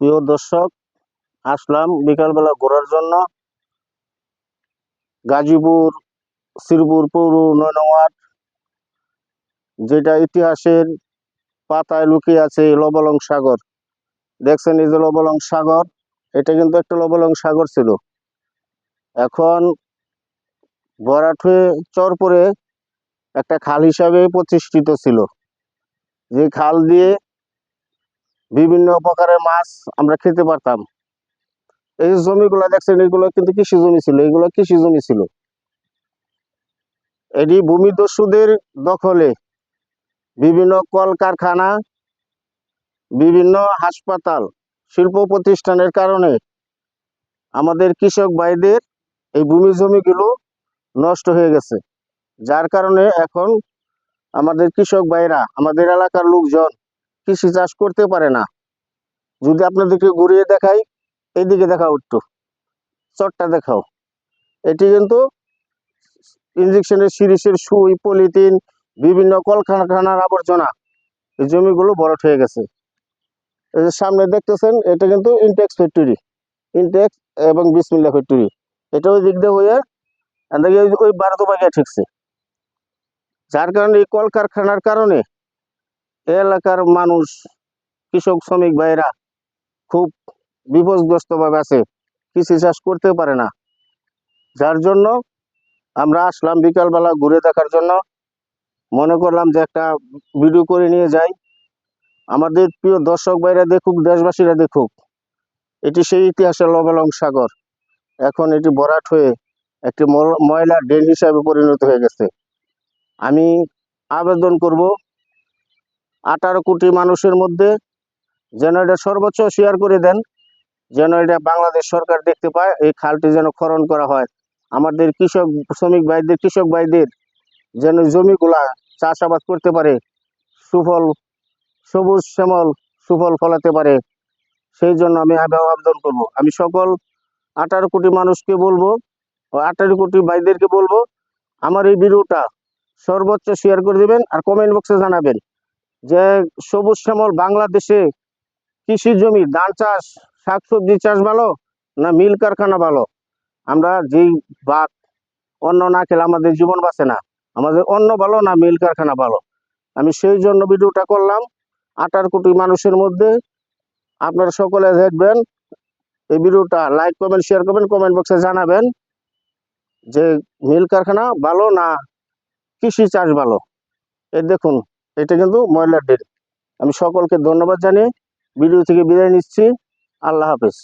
প্রিয় দর্শক, আসলাম বিকালবেলা ঘোরার জন্য। গাজীপুর, শ্রীপুর, পৌর নয় নং ওয়ার্ড যেটা ইতিহাসের পাতায় লুকিয়ে আছে লবলং সাগর। দেখছেন এই যে লবলং সাগর, এটা কিন্তু একটা লবলং সাগর ছিল। এখন ভরাট হয়ে চর পরে একটা খাল হিসাবে প্রতিষ্ঠিত ছিল। যে খাল দিয়ে বিভিন্ন প্রকারের মাছ আমরা খেতে পারতাম। এই জমিগুলো দেখছেন, এগুলো কিন্তু কৃষি জমি ছিল, এগুলো কৃষি জমি ছিল। এটি ভূমিদস্যুদের দখলে বিভিন্ন কলকারখানা, বিভিন্ন হাসপাতাল, শিল্প প্রতিষ্ঠানের কারণে আমাদের কৃষক ভাইদের এই ভূমি জমিগুলো নষ্ট হয়ে গেছে। যার কারণে এখন আমাদের কৃষক ভাইরা, আমাদের এলাকার লোকজন কৃষি চাষ করতে পারে না। যদি আপনাদেরকে ঘুরিয়ে দেখাই, এইদিকে দেখাও একটু। চটটা দেখাও। এটি কিন্তু ইঞ্জেকশনের সিরিজের সুই, পলিথিন, বিভিন্ন কলকারখানার আবর্জনা, এই জমিগুলো ভরাট হয়ে গেছে। এই যে সামনে দেখতেছেন, এটা কিন্তু ইনটেক্স ফ্যাক্টরি ইনটেক্স এবং বিসমিল্লা ফ্যাক্টরি এটা ওই দিক দিয়ে হয়ে, এদিকে ওই- ভারত বাগিয়া ঠিকছে। যার কারণে এই কলকারখানার কারণে এলাকার মানুষ, কৃষক, শ্রমিক ভাইরা খুব বিপদগ্রস্তভাবে আছে। কৃষি চাষ করতে পারে না। যার জন্য আমরা আসলাম বিকালবেলা ঘুরে দেখার জন্য। মনে করলাম যে একটা ভিডিও করে নিয়ে যাই। আমাদের প্রিয় দর্শক ভাইরা দেখুক, দেশবাসীরা দেখুক, এটি সেই ইতিহাসের লবলং সাগর। এখন এটি ভরাট হয়ে একটি ময়লার ড্রেন হিসাবে পরিণত হয়ে গেছে। আমি আবেদন করব আঠারো কোটি মানুষের মধ্যে যেন এটা সর্বোচ্চ শেয়ার করে দেন, যেন এটা বাংলাদেশ সরকার দেখতে পায়, এই খালটি যেন খরণ করা হয়। আমাদের কৃষক, শ্রমিক ভাইদের, কৃষক ভাইদের যেন জমিগুলা চাষাবাদ করতে পারে, সুফল, সবুজ শ্যামল সুফল ফলাতে পারে, সেই জন্য আমি আবেদন করব। আমি সকল আঠারো কোটি মানুষকে বলব, ও আঠারো কোটি ভাইদেরকে বলব, আমার এই ভিডিওটা সর্বোচ্চ শেয়ার করে দিবেন আর কমেন্ট বক্সে জানাবেন। যে সবুজ শ্যামল বাংলাদেশে কৃষি জমি, ধান চাষ, শাকসবজি চাষ ভালো না মিল কারখানা ভালো? আমরা যেই ভাত অন্ন না খেলে আমাদের জীবন বাঁচে না। আমাদের অন্ন ভালো না মিল কারখানা ভালো? আমি সেই জন্য ভিডিওটা করলাম। আঠারো কোটি মানুষের মধ্যে আপনারা সকলে দেখবেন। এই ভিডিওটা লাইক কমেন্ট শেয়ার করবেন কমেন্ট বক্সে জানাবেন যে মিল কারখানা ভালো না কৃষি চাষ ভালো? এই দেখুন। এটা কিন্তু ময়লার ডেট আমি সকলকে ধন্যবাদ জানিয়ে ভিডিও থেকে বিদায় নিচ্ছি। আল্লাহ হাফেজ।